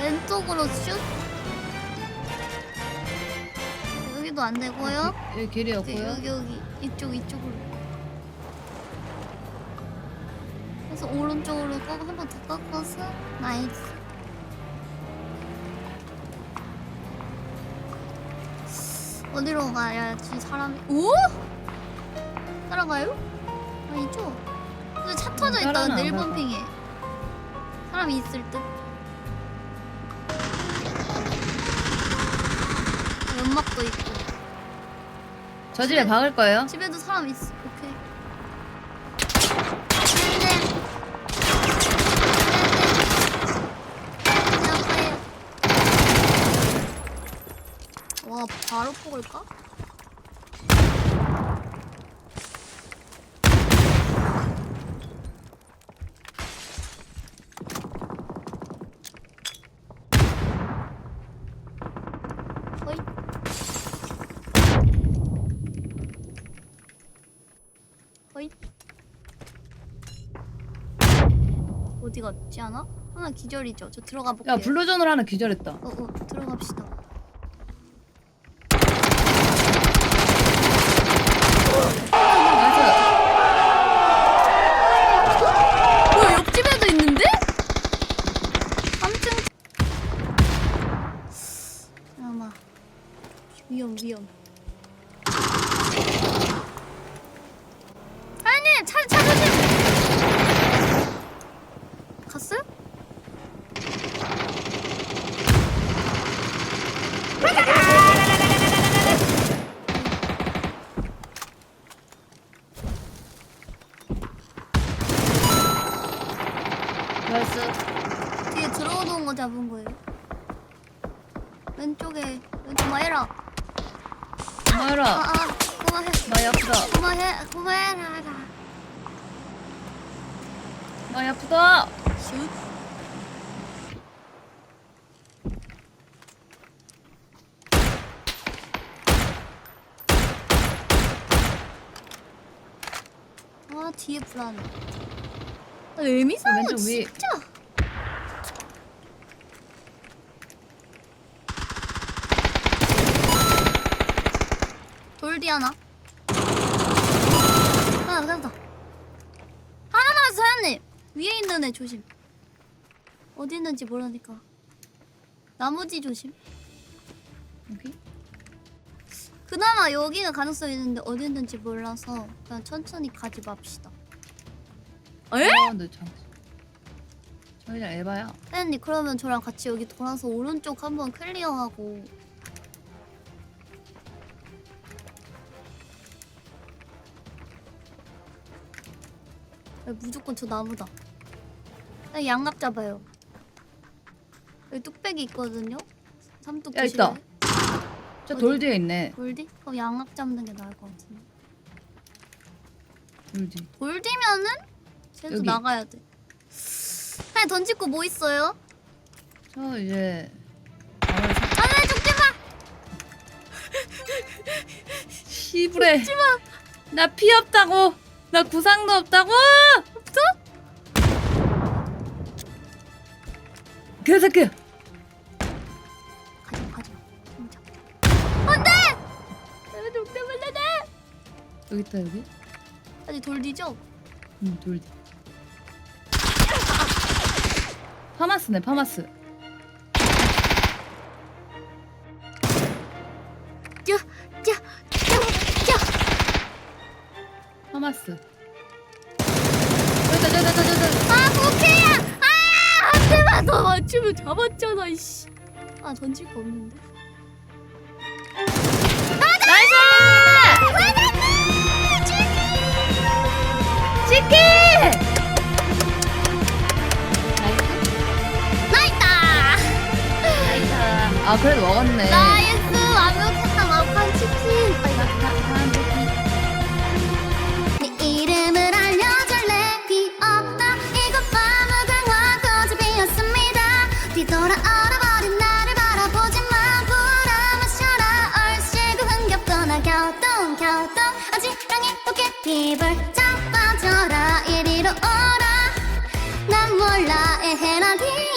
왼쪽으로 슛. 여기도 안 되고요. 여기 여기 길이었고요. 여기 여기 이쪽 이쪽으로. 그래서 오른쪽으로 꺾 한번 더 꺾어서 나이스. 어디로 가야지 사람이 오? 따라가요? 아 이쪽. 근데 차 터져 있다. 따라는 근데 안 1번 가. 핑에 사람이 있을 듯. 연막도 있고. 저 집에 박을 거예요. 집에도 사람 있어. 오케이. 네 네. 네네. 와 바로? 어이. 어이. 어디 갔지 않아? 하나 기절이죠. 저 들어가 볼게요. 야 블루존으로 하나 기절했다. 어, 어, 들어갑시다. 나이스. 뭐야, 옆집에도 있는데? 3층. 잠깐만. 위험, 위험. 아니, 차, 차 조심! 갔어요? 나이스. 뒤에 들어오는 거 잡은 거예요. 왼쪽에 왼쪽 마해라. 아, 마이라. 아, 그만해. 많이 아프다. 그만해. 그만해라. 많이 아프다. 슛. 아 뒤에 불안해. 아, 애미사고 왼쪽 위. 진짜. 돌디 하나. 하나 하나 남았어 사장님. 위에 있는 애 조심. 어디 있는지 모르니까. 나머지 조심. 여기. 그나마 여기가 가능성이 있는데 어디 있는지 몰라서 그냥 천천히 가지 맙시다. 에? 어, 네, 참. 저 그냥 에바야. 사장님 그러면 저랑 같이 여기 돌아서 오른쪽 한번 클리어하고 무조건 저 나무다. 아, 양각 잡아요. 여기 뚝배기 있거든요. 삼뚝 야, 있다. 저? 돌 뒤에 있네. 골디? 그럼 양각 잡는 게 나을 것 같은데. 돌 뒤. 골디면은 쟤도 여기. 나가야 돼. 아니 던질 거뭐 있어요? 저 이제. 마을 사- 아왜 죽지 마! 시부레. 나피 없다고. 나 구상도 없다고. 없어? 개새끼. 가지 마 가지 마. 진짜. 안돼! 왜 죽지 말라네? 여기 있다 여기. 아니 돌디죠? 응, 돌 뒤. 파마스네 파마스. 토마스. 저기다 저기다 저. 아 부캐야! 아한 대만 더 맞추면 잡았잖아 이씨. 아 던질 거 없는데. 아 그래도 먹었네. 나이스 완벽했다 마판 치킨. 빨리 나- 나- 휘발짝 빠져라 이리로 오라. 난 몰라 애해란 이